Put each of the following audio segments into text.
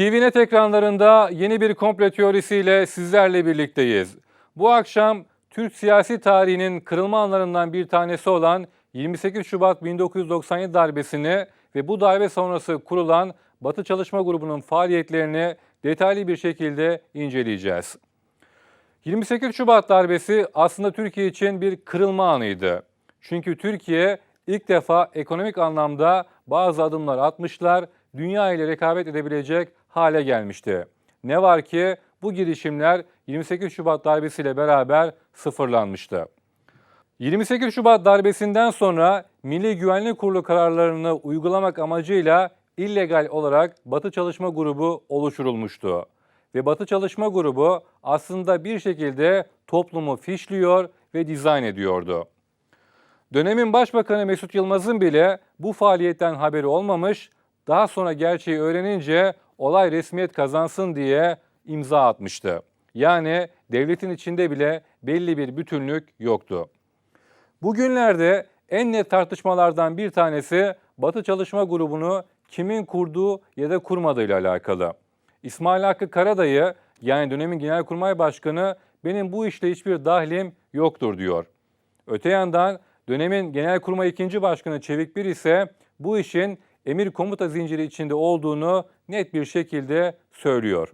TVNet ekranlarında yeni bir komple teorisiyle sizlerle birlikteyiz. Bu akşam Türk siyasi tarihinin kırılma anlarından bir tanesi olan 28 Şubat 1997 darbesini ve bu darbe sonrası kurulan Batı Çalışma Grubu'nun faaliyetlerini detaylı bir şekilde inceleyeceğiz. 28 Şubat darbesi aslında Türkiye için bir kırılma anıydı. Çünkü Türkiye ilk defa ekonomik anlamda bazı adımlar atmışlar, dünya ile rekabet edebilecek hale gelmişti. Ne var ki bu girişimler 28 Şubat darbesiyle beraber sıfırlanmıştı. 28 Şubat darbesinden sonra Milli Güvenlik Kurulu kararlarını uygulamak amacıyla illegal olarak Batı Çalışma Grubu oluşturulmuştu. Ve Batı Çalışma Grubu aslında bir şekilde toplumu fişliyor ve dizayn ediyordu. Dönemin Başbakanı Mesut Yılmaz'ın bile bu faaliyetten haberi olmamış, daha sonra gerçeği öğrenince olay resmiyet kazansın diye imza atmıştı. Yani devletin içinde bile belli bir bütünlük yoktu. Bugünlerde en net tartışmalardan bir tanesi Batı Çalışma Grubu'nu kimin kurduğu ya da kurmadığı ile alakalı. İsmail Hakkı Karadayı yani dönemin Genelkurmay Başkanı benim bu işle hiçbir dahlim yoktur diyor. Öte yandan dönemin Genelkurmay 2. Başkanı Çevik Bir ise bu işin emir komuta zinciri içinde olduğunu net bir şekilde söylüyor.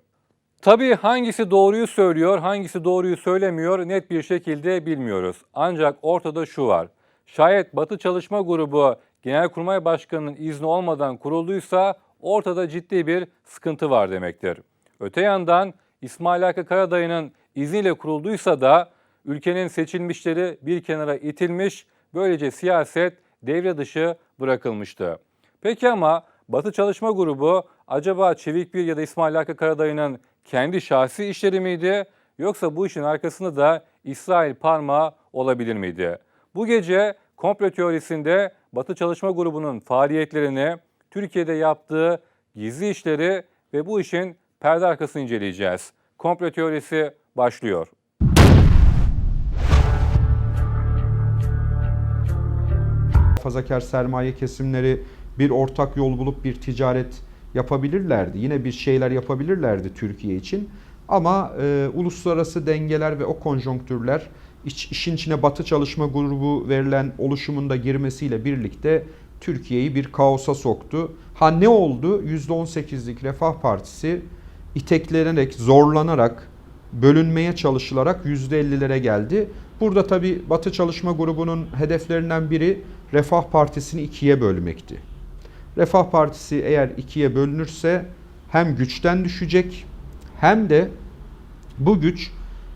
Tabii hangisi doğruyu söylüyor, hangisi doğruyu söylemiyor net bir şekilde bilmiyoruz. Ancak ortada şu var. Şayet Batı Çalışma Grubu Genelkurmay Başkanı'nın izni olmadan kurulduysa ortada ciddi bir sıkıntı var demektir. Öte yandan İsmail Hakkı Karadayı'nın izniyle kurulduysa da ülkenin seçilmişleri bir kenara itilmiş, böylece siyaset devre dışı bırakılmıştı. Peki ama Batı Çalışma Grubu acaba Çevik Bir ya da İsmail Hakkı Karadayı'nın kendi şahsi işleri miydi yoksa bu işin arkasında da İsrail parmağı olabilir miydi? Bu gece komplo teorisinde Batı Çalışma Grubu'nun faaliyetlerini, Türkiye'de yaptığı gizli işleri ve bu işin perde arkasını inceleyeceğiz. Komplo teorisi başlıyor. muhafazakar sermaye kesimleri bir ortak yol bulup bir ticaret yapabilirlerdi. Yine bir şeyler yapabilirlerdi Türkiye için. Ama e, uluslararası dengeler ve o konjonktürler iç, işin içine Batı Çalışma Grubu verilen oluşumunda girmesiyle birlikte Türkiye'yi bir kaosa soktu. Ha ne oldu? %18'lik Refah Partisi iteklenerek, zorlanarak, bölünmeye çalışılarak %50'lere geldi. Burada tabi Batı Çalışma Grubu'nun hedeflerinden biri Refah Partisi'ni ikiye bölmekti. Refah Partisi eğer ikiye bölünürse hem güçten düşecek hem de bu güç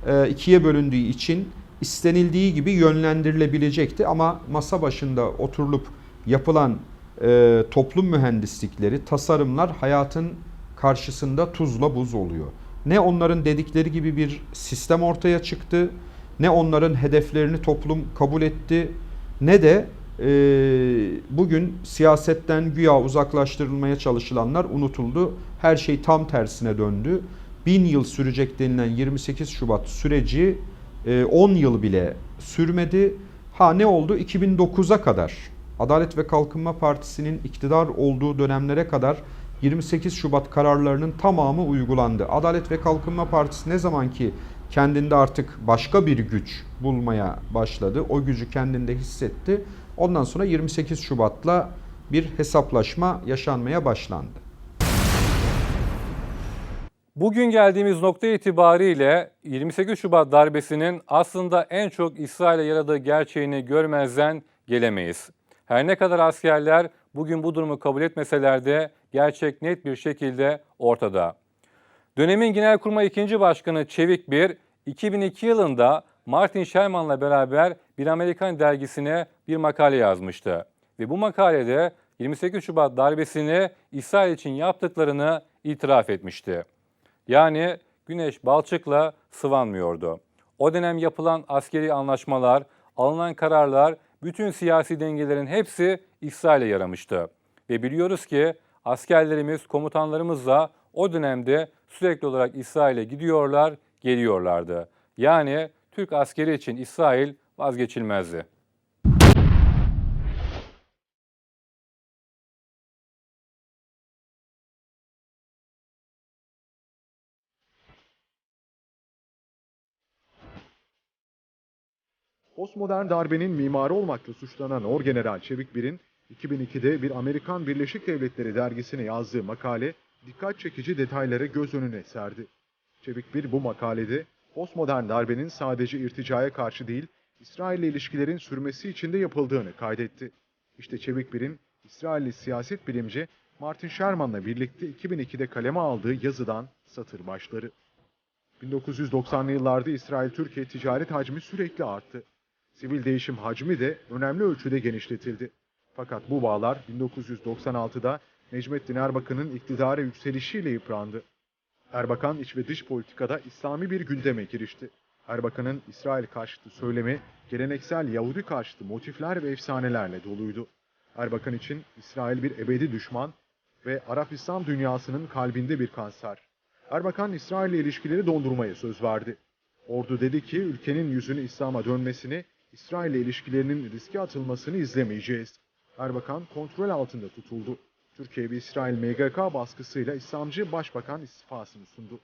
e, ikiye bölündüğü için istenildiği gibi yönlendirilebilecekti. Ama masa başında oturulup yapılan e, toplum mühendislikleri, tasarımlar hayatın karşısında tuzla buz oluyor. Ne onların dedikleri gibi bir sistem ortaya çıktı, ne onların hedeflerini toplum kabul etti, ne de e, bugün siyasetten güya uzaklaştırılmaya çalışılanlar unutuldu. Her şey tam tersine döndü. Bin yıl sürecek denilen 28 Şubat süreci e, 10 yıl bile sürmedi. Ha ne oldu? 2009'a kadar Adalet ve Kalkınma Partisi'nin iktidar olduğu dönemlere kadar 28 Şubat kararlarının tamamı uygulandı. Adalet ve Kalkınma Partisi ne zaman ki kendinde artık başka bir güç bulmaya başladı, o gücü kendinde hissetti. Ondan sonra 28 Şubat'la bir hesaplaşma yaşanmaya başlandı. Bugün geldiğimiz nokta itibariyle 28 Şubat darbesinin aslında en çok İsrail'e yaradığı gerçeğini görmezden gelemeyiz. Her ne kadar askerler bugün bu durumu kabul etmeseler de gerçek net bir şekilde ortada. Dönemin Genelkurmay 2. Başkanı Çevik Bir, 2002 yılında Martin Sherman'la beraber bir Amerikan dergisine bir makale yazmıştı. Ve bu makalede 28 Şubat darbesini İsrail için yaptıklarını itiraf etmişti. Yani güneş balçıkla sıvanmıyordu. O dönem yapılan askeri anlaşmalar, alınan kararlar, bütün siyasi dengelerin hepsi İsrail'e yaramıştı. Ve biliyoruz ki askerlerimiz, komutanlarımız da o dönemde sürekli olarak İsrail'e gidiyorlar, geliyorlardı. Yani Türk askeri için İsrail vazgeçilmezdi. Postmodern darbenin mimarı olmakla suçlanan Orgeneral Çevik Bir'in 2002'de bir Amerikan Birleşik Devletleri dergisine yazdığı makale dikkat çekici detayları göz önüne serdi. Çevik Bir bu makalede postmodern darbenin sadece irticaya karşı değil, İsrail ile ilişkilerin sürmesi için de yapıldığını kaydetti. İşte Çevik Bir'in İsrailli siyaset bilimci Martin Sherman'la birlikte 2002'de kaleme aldığı yazıdan satır başları. 1990'lı yıllarda İsrail-Türkiye ticaret hacmi sürekli arttı. Sivil değişim hacmi de önemli ölçüde genişletildi. Fakat bu bağlar 1996'da Necmettin Erbakan'ın iktidara yükselişiyle yıprandı. Erbakan iç ve dış politikada İslami bir gündeme girişti. Erbakan'ın İsrail karşıtı söylemi geleneksel Yahudi karşıtı motifler ve efsanelerle doluydu. Erbakan için İsrail bir ebedi düşman ve Arap İslam dünyasının kalbinde bir kanser. Erbakan İsrail ile ilişkileri dondurmaya söz verdi. Ordu dedi ki ülkenin yüzünü İslam'a dönmesini, İsrail ile ilişkilerinin riske atılmasını izlemeyeceğiz. Erbakan kontrol altında tutuldu. Türkiye ve İsrail MGK baskısıyla İslamcı Başbakan istifasını sundu.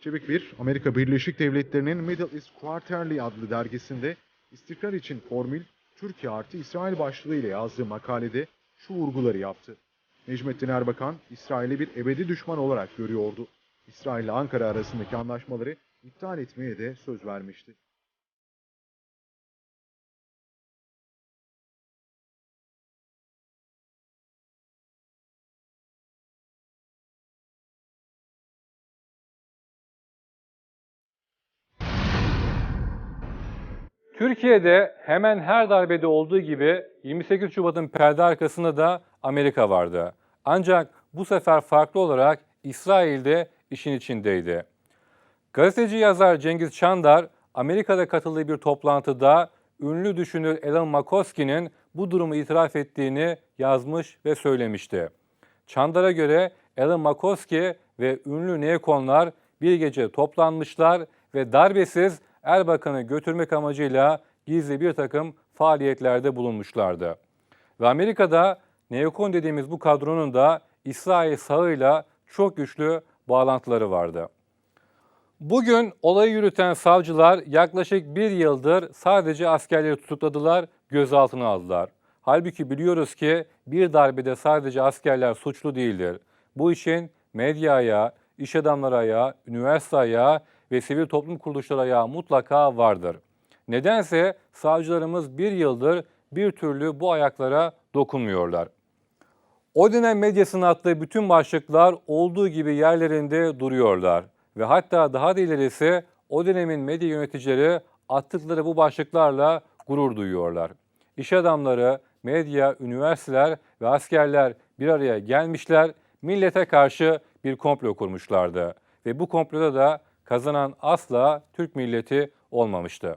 Çevik bir, Amerika Birleşik Devletleri'nin Middle East Quarterly adlı dergisinde istikrar için formül Türkiye artı İsrail başlığıyla yazdığı makalede şu vurguları yaptı. Necmettin Erbakan, İsrail'i bir ebedi düşman olarak görüyordu. İsrail ile Ankara arasındaki anlaşmaları iptal etmeye de söz vermişti. Türkiye'de hemen her darbede olduğu gibi 28 Şubat'ın perde arkasında da Amerika vardı. Ancak bu sefer farklı olarak İsrail de işin içindeydi. Gazeteci yazar Cengiz Çandar, Amerika'da katıldığı bir toplantıda ünlü düşünür Alan McCoskey'nin bu durumu itiraf ettiğini yazmış ve söylemişti. Çandar'a göre Alan McCoskey ve ünlü neokonlar bir gece toplanmışlar ve darbesiz Erbakan'ı götürmek amacıyla gizli bir takım faaliyetlerde bulunmuşlardı. Ve Amerika'da neokon dediğimiz bu kadronun da İsrail sağıyla çok güçlü bağlantıları vardı. Bugün olayı yürüten savcılar yaklaşık bir yıldır sadece askerleri tutukladılar, gözaltına aldılar. Halbuki biliyoruz ki bir darbede sadece askerler suçlu değildir. Bu işin medya ayağı, iş adamları ayağı, üniversite ayağı ve sivil toplum kuruluşları ayağı mutlaka vardır. Nedense savcılarımız bir yıldır bir türlü bu ayaklara dokunmuyorlar. O dönem medyasının attığı bütün başlıklar olduğu gibi yerlerinde duruyorlar. Ve hatta daha da ilerisi o dönemin medya yöneticileri attıkları bu başlıklarla gurur duyuyorlar. İş adamları, medya, üniversiteler ve askerler bir araya gelmişler, millete karşı bir komplo kurmuşlardı. Ve bu komploda da kazanan asla Türk milleti olmamıştı.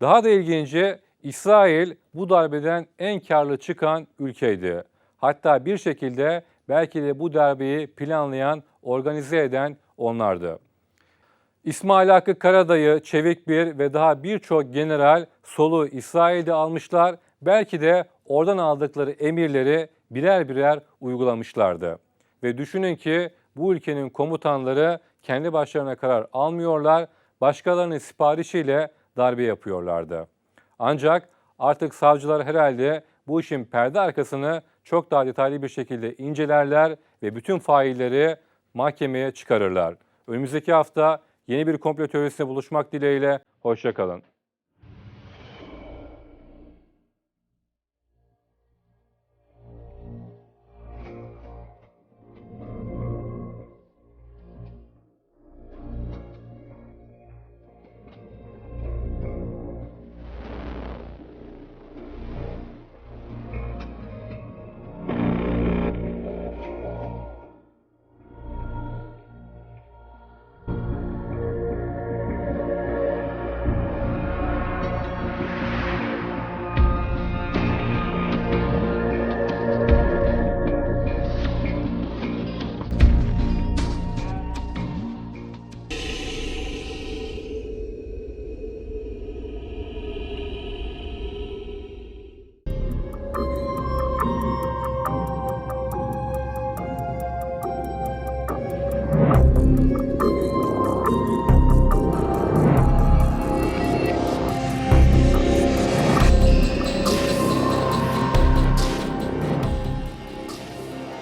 Daha da ilginci İsrail bu darbeden en karlı çıkan ülkeydi. Hatta bir şekilde belki de bu darbeyi planlayan, organize eden onlardı. İsmail Hakkı Karadayı, Çevik Bir ve daha birçok general solu İsrail'de almışlar. Belki de oradan aldıkları emirleri birer birer uygulamışlardı. Ve düşünün ki bu ülkenin komutanları kendi başlarına karar almıyorlar, başkalarının siparişiyle darbe yapıyorlardı. Ancak artık savcılar herhalde bu işin perde arkasını çok daha detaylı bir şekilde incelerler ve bütün failleri mahkemeye çıkarırlar. Önümüzdeki hafta yeni bir komplo teorisine buluşmak dileğiyle, hoşçakalın.